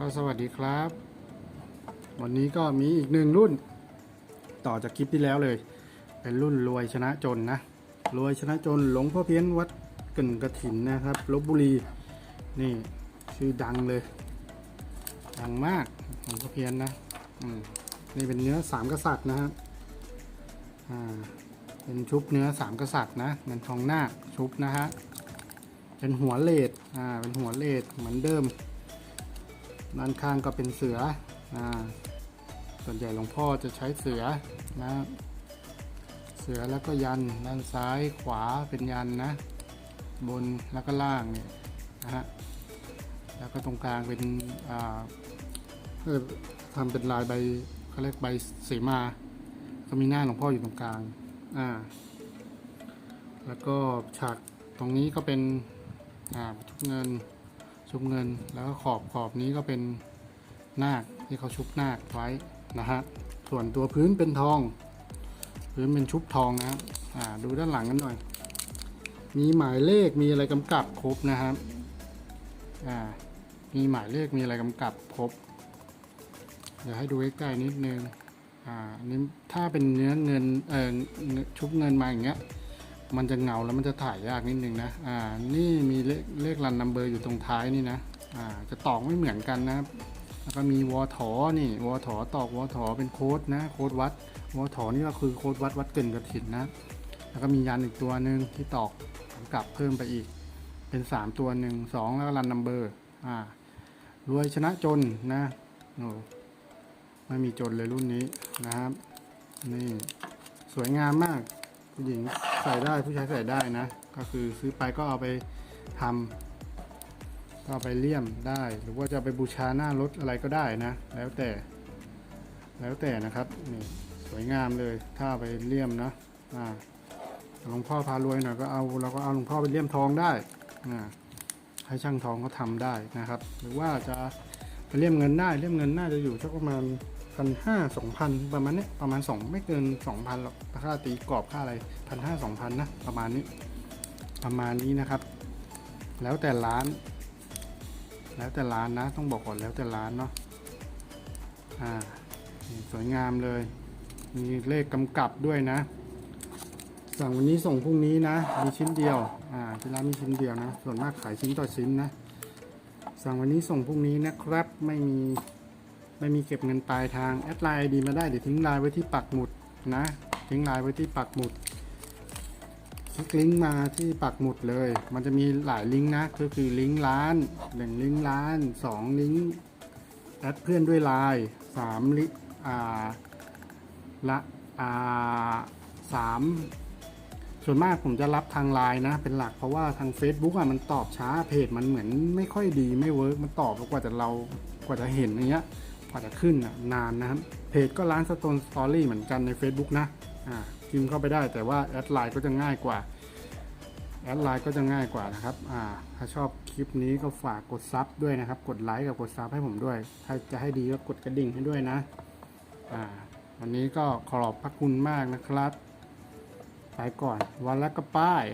ก็สวัสดีครับ วันนี้ก็มีอีกหนึ่งรุ่น ต่อจากคลิปที่แล้วเลย เป็นรุ่นรวยชนะจนนะรวยชนะจนหลวงพ่อเพี้ยนวัดกึ่นกระถินนะครับลบบุรีนี่ชื่อดังเลย ดังมากหลวงพ่อเพี้ยนนะอืมนี่เป็นเนื้อสามกษัตริย์นะครับอ่าเป็นชุบเนื้อสามกษัตริย์นะเงินทองนาคชุบนะฮะเป็นหัวเลดอ่าเป็นหัวเลดเหมือนเดิม ด้านข้างก็เป็นเสืออ่าส่วนใหญ่หลวงพ่อจะใช้เสือนะเสือแล้วก็ยันด้านซ้ายขวาเป็นยันนะ บนแล้วก็ล่างเนี่ยนะฮะแล้วก็ตรงกลางเป็นอ่าเอ่อทำเป็นลายใบเขาเรียกใบเสมาก็มีหน้าหลวงพ่ออยู่ตรงกลางอ่าแล้วก็ฉากตรงนี้ก็เป็นอ่าชุบเงิน ชุบเงินแล้วก็ขอบขอบนี้ก็เป็นนาคที่เขาชุบนาคไว้นะฮะส่วนตัวพื้นเป็นทอง พื้นเป็นชุบทองนะครับอ่าดูด้านหลังกันหน่อย มีหมายเลขมีอะไรกำกับครบนะครับอ่ามีหมายเลขมีอะไรกำกับครบเดี๋ยวให้ดูใกล้ๆนิดนึงอ่านี้ถ้าเป็นเนื้อเงินเอ่อชุบเงินมาอย่างเงี้ย มันจะเงาแล้วมันจะถ่ายยากนิดนึงนะ อ่า นี่มีเลขเลขรันนัมเบอร์อยู่ตรงท้ายนี่นะ อ่า จะตอกไม่เหมือนกันนะครับ แล้วก็มีวอถอนี่วอถอตอกวอถอเป็นโค้ดนะ โค้ดวัด วอถอนี่ก็คือโค้ดวัดวัดเกินกระถินนะ แล้วก็มียันอีกตัวหนึ่งที่ตอกกลับเพิ่มไปอีก เป็นสามตัวหนึ่งสองแล้วก็รันนัมเบอร์ อ่า รวยชนะจนนะโอ้ไม่มีจนเลยรุ่นนี้นะครับ นี่สวยงามมากผู้หญิง ส่ได้ผู้ชายใส่ได้นะ ก็คือซื้อไปก็เอาไปทำก็เอาไปเลี่ยมได้ หรือว่าจะไปบูชาหน้ารถอะไรก็ได้นะ แล้วแต่ แล้วแต่นะครับนี่สวยงามเลยถ้าไปเลี่ยมนะอ่าหลวงพ่อพารวยหน่อยก็เอาเราก็เอาหลวงพ่อไปเลี่ยมทองได้อ่าให้ช่างทองเขาทำได้นะครับ หรือว่าจะ เลี่ยมเงินได้เลี่ยมเงินน่าจะอยู่สักประมาณพันห้าสองพันประมาณนี้ประมาณสองไม่เกินสองพันหรอกค่าตีกรอบค่าอะไรพันห้าสองพันนะประมาณนี้ ประมาณนี้นะครับ แล้วแต่ร้าน แล้วแต่ร้านนะ ต้องบอกก่อนแล้วแต่ร้านเนาะอ่าสวยงามเลย มีเลขกำกับด้วยนะ สั่งวันนี้ส่งพรุ่งนี้นะ มีชิ้นเดียว อ่าที่ร้านมีชิ้นเดียวนะ ส่วนมากขายชิ้นต่อชิ้นนะ สั่งวันนี้ส่งพรุ่งนี้นะครับ ไม่มีไม่มีเก็บเงินปลายทางแอดไลน์ดีมาได้เดี๋ยวทิ้งไลน์ไว้ที่ปักหมุดนะทิ้งไลน์ไว้ที่ปักหมุด คลิกลิงก์มาที่ปักหมุดเลย มันจะมีหลายลิงก์นะก็คือลิงก์ร้านหนึ่งลิงก์ร้านสองลิงก์แอดเพื่อนด้วยไลน์สามลิงก์อ่าละอ่าสาม ส่วนมากผมจะรับทางไลน์นะ เป็นหลักเพราะว่าทาง Facebook อะมันตอบช้าเพจมันเหมือนไม่ค่อยดีไม่เวิร์กมันตอบกว่าจะเรากว่าจะเห็นอย่างเงี้ยกว่าจะขึ้นอะนานนะครับเพจก็ร้านสโตนสตอรี่เหมือนกันใน Facebook นะอ่าพิมพ์เข้าไปได้แต่ว่าแอดไลน์ก็จะง่ายกว่าแอดไลน์ก็จะง่ายกว่านะครับอ่าถ้าชอบคลิปนี้ก็ฝากกดซับด้วยนะครับ กดไลค์กับกดซับให้ผมด้วย ถ้าจะให้ดีก็กดกระดิ่งให้ด้วยนะอ่าวันนี้ก็ขอบพระคุณมากนะครับ ไปก่อน วันละก็ป้าย